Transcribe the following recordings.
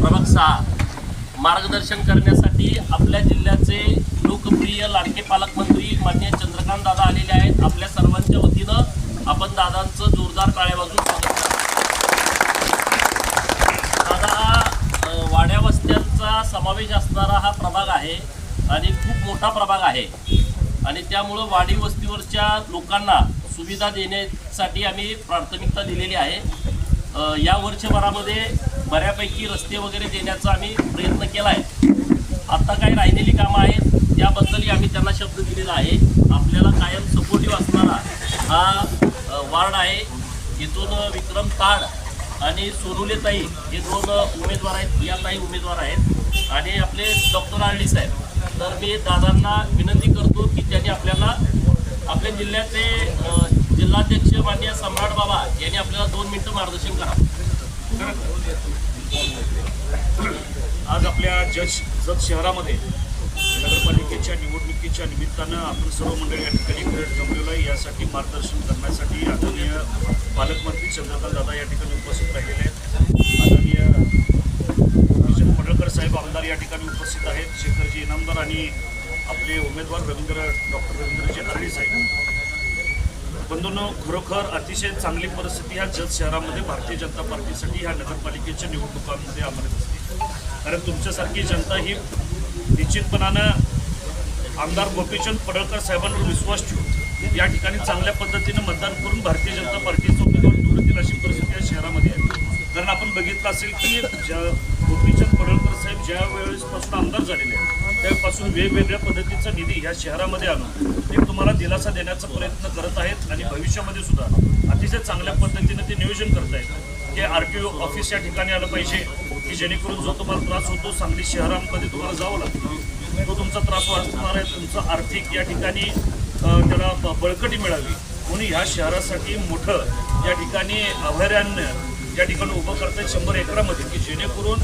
प्रभाग सहा मार्गदर्शन करण्यासाठी आपल्या जिल्ह्याचे लोकप्रिय लाडके पालकमंत्री मान्य चंद्रकांत दादा आलेले आहेत. आपल्या सर्वांच्या वतीनं आपण दादांचं जोरदार टाळ्या बाजून स्वागत दादा वाड्यावस्त्यांचा वाड्या वस्त्यांचा समावेश असणारा हा प्रभाग आहे आणि खूप मोठा प्रभाग आहे. आणि त्यामुळं वाडी वस्तीवरच्या लोकांना सुविधा देण्यासाठी आम्ही प्राथमिकता दिलेली आहे. या वर्षभरामध्ये बऱ्यापैकी रस्ते वगैरे देण्याचा आम्ही प्रयत्न केला आहे. आत्ता काही राहिलेली कामं आहेत त्याबद्दलही आम्ही त्यांना शब्द दिलेला आहे. आपल्याला कायम सपोर्टिव्ह असणारा हा वार्ड आहे. इथून विक्रम ताड आणि सोनुले ताई हे दोन उमेदवार आहेत या ताई उमेदवार आहेत. आणि आपले डॉक्टर आरडी साहेब. तर मी दादांना विनंती करतो की त्यांनी आपल्याला आपल्या जिल्ह्याचे जिल्हाध्यक्ष मान्य सम्राट बाबा यांनी आपल्याला दोन मिनटं मार्गदर्शन करा. आज आपल्या जज जत शहरामध्ये नगरपालिकेच्या निवडणुकीच्या निमित्तानं आपण सर्व मंडळी या ठिकाणी वेळ जमलेलो आहे. यासाठी मार्गदर्शन करण्यासाठी आदरणीय पालकमंत्री चंद्रकांत दादा या ठिकाणी उपस्थित राहिलेले आहेत. आदरणीय भूषण पडळकर साहेब आमदार या ठिकाणी उपस्थित आहेत. शेखरजी इनामदार आणि आपले उमेदवार रवींद्र डॉक्टर रवींद्रजी आरडी साहेब. बंधूंनो खरोखर अतिशय चांगली परिस्थिती ह्या जत शहरामध्ये भारतीय जनता पार्टीसाठी ह्या नगरपालिकेच्या निवडणुकांमध्ये आम्हाला दिसते. कारण तुमच्यासारखी जनता ही निश्चितपणानं आमदार गोपीचंद पडळकर साहेबांवर विश्वास ठेवून या ठिकाणी चांगल्या पद्धतीनं मतदान करून भारतीय जनता पार्टीचा उमेदवार निवडतील अशी परिस्थिती या शहरामध्ये आहे. कारण आपण बघितलं असेल की ज्या गोपीचंद पडळकर साहेब ज्या वेळेसपासून आमदार झाले त्यापासून वेगवेगळ्या पद्धतीचा निधी ह्या शहरामध्ये आणून एक तुम्हाला दिलासा देण्याचा प्रयत्न करत आहेत आणि भविष्यामध्ये सुद्धा अतिशय चांगल्या पद्धतीने ते नियोजन करत आहेत. की आर टी ओ ऑफिस या ठिकाणी आलं पाहिजे की जेणेकरून जो तुम्हाला त्रास होतो सांगली शहरामध्ये तुम्हाला जावं लागतं. तो तुमचा त्रास वाचणार आहे तुमचं आर्थिक या ठिकाणी त्याला ब- बळकटी मिळावी. म्हणून ह्या शहरासाठी मोठं या ठिकाणी अभयारण्य या ठिकाणी उभं करतात शंभर एकरामध्ये की जेणेकरून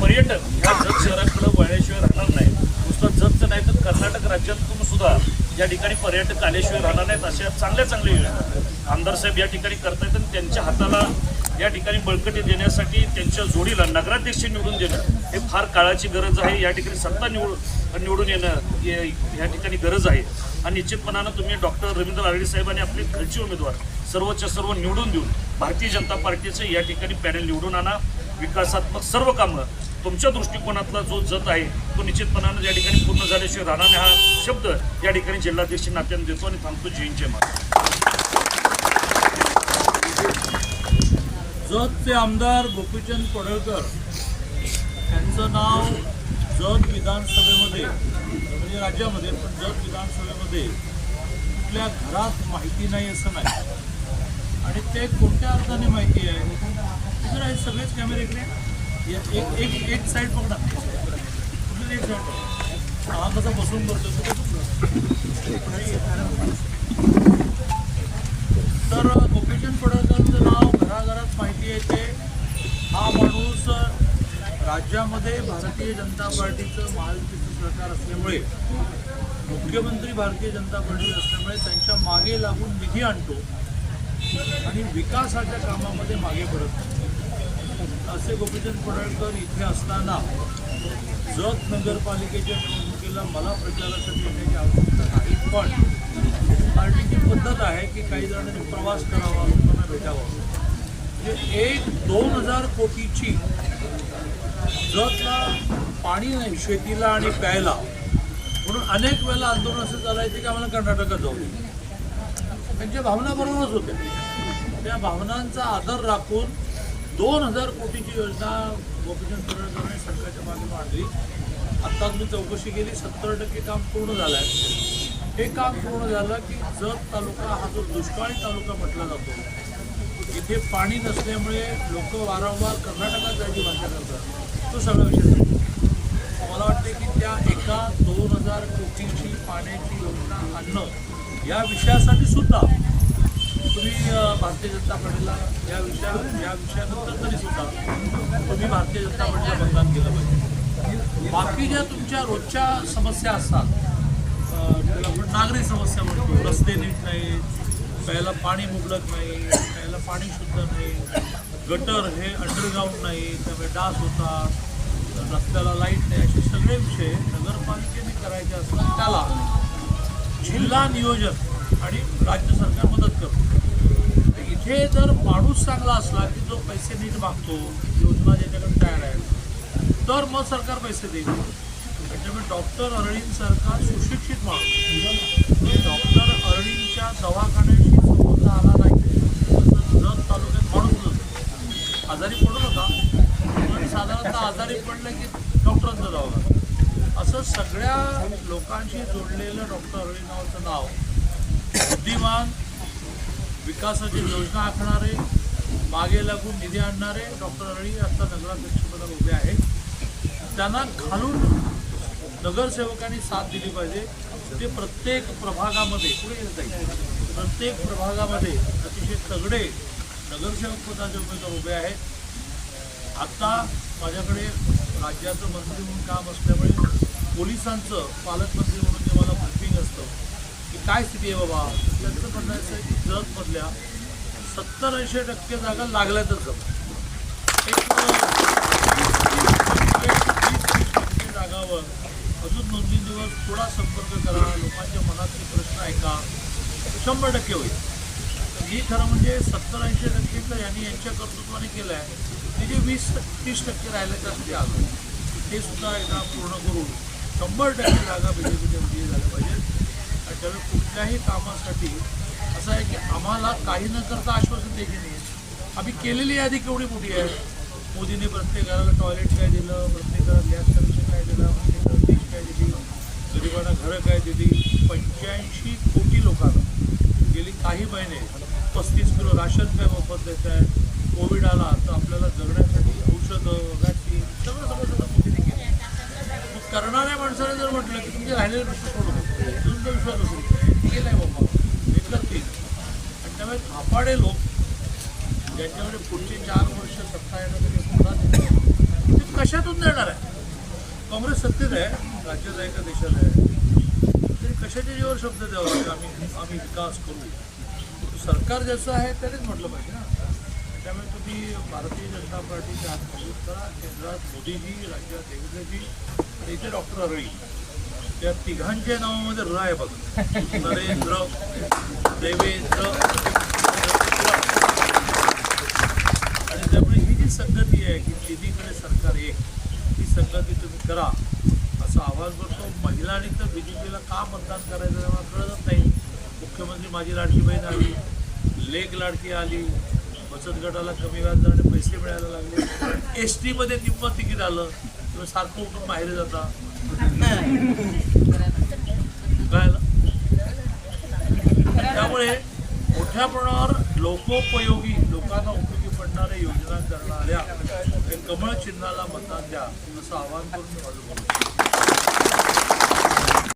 पर्यटक ह्या जत शहराकडे वळल्याशिवाय राहणार नाही नुसतं जतचं नाही तर कर्नाटक राज्यातून सुद्धा या ठिकाणी पर्यटक आल्याशिवाय राहणार नाहीत अशा चांगल्या चांगल्या योजना आमदार साहेब या ठिकाणी करतायत आणि त्यांच्या हाताला या ठिकाणी बळकटी देण्यासाठी त्यांच्या जोडीला नगराध्यक्ष निवडून देणं हे फार काळाची गरज आहे. या ठिकाणी सत्ता निवड निवडून येणं या ठिकाणी गरज आहे. आणि निश्चितपणानं तुम्ही डॉक्टर रवींद्र आरडे साहेबांनी आपले घरचे उमेदवार सर्वच्या सर्व निवडून देऊन भारतीय जनता पार्टीचं या ठिकाणी पॅनल निवडून आणा. विकासात्मक सर्व कामं तुमच्या दृष्टिकोनातला जो जत आहे तो निश्चितपणानं या ठिकाणी पूर्ण झाल्याशिवाय राहणार नाही. हा शब्द या ठिकाणी जिल्हाध्यक्ष नात्यानं देतो आणि थांबतो. जैनचे जत जतचे आमदार गोपीचंद पडळकर यांचं नाव जत विधानसभेमध्ये म्हणजे राज्यामध्ये पण जत विधानसभेमध्ये कुठल्या घरात माहिती नाही असं नाही. आणि ते कोणत्या अर्थाने माहिती आहे? इकडे आहेत सगळेच कॅमेरे इकडे एक एक एक साईड पकडा कुठली एक साईड हा कसा बसून करतो तर गोपीचंद पडळकरांचं नाव घराघरात माहिती आहे ते हा माणूस राज्यामध्ये भारतीय जनता पार्टीचं महायुतीचं सरकार असल्यामुळे मुख्यमंत्री भारतीय जनता पार्टी असल्यामुळे त्यांच्या मागे लागून निधी आणतो आणि विकासाच्या कामामध्ये मागे पडत नाही. असे गोपीचंद पडळकर इथे असताना जत नगरपालिकेच्या निवडणुकीला मला प्रचारासाठी येण्याची आवश्यकता नाही. पण पार्टीची पद्धत आहे की काही जणांनी प्रवास करावा लोकांना भेटावा. म्हणजे एक दोन हजार कोटीची जतला पाणी नाही शेतीला आणि प्यायला. म्हणून अनेक वेळेला आंदोलन असं चालायचं की आम्हाला कर्नाटकात जाऊ दे. त्यांच्या भावना बरोबरच होत्या. त्या भावनांचा आदर राखून दोन हजार कोटीची योजना गोपीचंद पडळकरांनी सरकारच्या मागे मांडली. आत्ताच मी चौकशी केली सत्तर टक्के काम पूर्ण झालं आहे हे काम पूर्ण झालं की जत तालुका हा जो दुष्काळी तालुका म्हटला जातो इथे पाणी नसल्यामुळे लोक वारंवार कर्नाटकात जायची भाषा करतात. तो सगळा विषय मला वाटते की त्या एका दोन हजार कोटीची पाण्याची योजना आणणं या विषयासाठी सुद्धा तुम्ही भारतीय जनता पार्टीला या विषया या विषयानंतर तरी सुद्धा तुम्ही भारतीय जनता पार्टीला मतदान केलं पाहिजे. बाकी ज्या तुमच्या रोजच्या समस्या असतात त्याला नागरी समस्या म्हणतो रस्ते नीट नाही प्यायला पाणी मुबलक नाही प्यायला पाणी शुद्ध नाही गटर हे अंडरग्राऊंड नाही त्यामुळे डास होतात रस्त्याला लाइट नाही असे सगळे विषय नगरपालिकेने करायचे असतात. त्याला जिल्हा नियोजन आणि राज्य सरकार मदत करतो. इथे जर माणूस चांगला असला की जो पैसे नीट मागतो योजना ज्याच्याकडे तयार आहे तर मग सरकार पैसे देईल. म्हणजे त्याच्यामुळे डॉक्टर अरणीन सरकार सुशिक्षित माणूस. डॉक्टर अरणींच्या दवाखान्याशी संबंध आला नाही. तसं जत तालुक्यात माणूस आजारी पडू नका. पण साधारणतः आजारी पडलं की डॉक्टरांचं जावं असं सगळ्या लोकांशी जोडलेलं डॉक्टर अरविंद नावाचं नाव बुद्धिमान विकासाची योजना आखणारे मागे लागून निधी आणणारे डॉक्टर अळी आता नगराध्यक्षपदाला उभे आहेत. त्यांना घालून नगरसेवकांनी साथ दिली पाहिजे. ते प्रत्येक प्रभागामध्ये पुढे येत जाईल. प्रत्येक प्रभागामध्ये अतिशय तगडे नगरसेवक पदाचे उमेदवार उभे आहेत. आत्ता माझ्याकडे राज्याचं मंत्री म्हणून काम असल्यामुळे पोलिसांचं पालकमंत्री म्हणून जे मला ब्रिफिंग असतं काय स्थिती आहे बाबा? त्यांचं म्हणणं असं आहे की जगमधल्या सत्तर ऐंशी टक्के जागा लागल्यातच जमत एक टक्के जागावर अजून दोन तीन दिवस थोडा संपर्क करा. लोकांच्या मनातले प्रश्न ऐका. शंभर टक्के होईल. ही खरं म्हणजे सत्तर ऐंशी टक्के तर यांनी यांच्या कर्तृत्वाने केलं आहे ते जे वीस तीस टक्के राहिले त्यासाठी आलं ते सुद्धा एकदा पूर्ण करून शंभर टक्के जागा बी जे पीच्या विजयी झाल्या पाहिजेत. त्यामुळे कुठल्याही कामासाठी असं आहे की आम्हाला काही न करता आश्वासन देखील नाही. आम्ही केलेली यादी केवढी मोठी आहे. मोदीने प्रत्येक घराला टॉयलेट काय दिलं प्रत्येक घरात गॅस कनेक्शन काय दिलं प्रत्येक घरात डिश काय दिली गरिबांना घरं काय दिली. पंच्याऐंशी कोटी लोकांना गेली काही महिने पस्तीस किलो राशन काय मोफत देत आहे कोविड आला तर आपल्याला जगण्यासाठी औषधं वॅक्सिन सगळं सगळं सगळं मोदीने केलं. मग करणाऱ्या माणसाने जर म्हटलं की तुमचे राहिलेले प्रश्न सोडून तुमचा विश्वास असेल नाही बाबा हे करतील आणि त्यामुळे थापाडे लोक ज्यांच्याकडे पुढचे चार वर्ष सत्ता येणार ते कशातून देणार आहे काँग्रेस सत्तेत आहे राज्यात आहे का देशात आहे तरी कशाच्या जीवर शब्द द्यावा आम्ही आम्ही विकास करू सरकार ज्याचं आहे त्यानेच म्हटलं पाहिजे ना त्यामुळे तुम्ही भारतीय जनता पार्टीच्या हात मजबूत करा केंद्रात मोदीजी राज्यात देवेंद्रजी आणि इथे डॉक्टर अरळी त्या तिघांच्या नावामध्ये र आहे बघा. नरेंद्र देवेंद्र आणि त्यामुळे ही जी संगती आहे की तिन्हीकडे सरकार एक ही संगती तुम्ही करा. असं आवाज करतो महिलांनी तर बी जे पीला का मतदान करायचं तेव्हा मला कळतच नाही. मुख्यमंत्री माझी लाडकी बहीण आली लेक लाडकी आली बचत गटाला कमी व्याजदराने पैसे मिळायला लागले. एस टीमध्ये निम्म तिकीट आलं. तुम्ही सारखं उठून बाहेर जाता. त्यामुळे मोठ्या प्रमाणावर लोकोपयोगी लोकांना उपयोगी पडणाऱ्या योजना करणाऱ्या कमळ चिन्हाला मतदान द्या असं आवाहन करून मी माझं बोलतो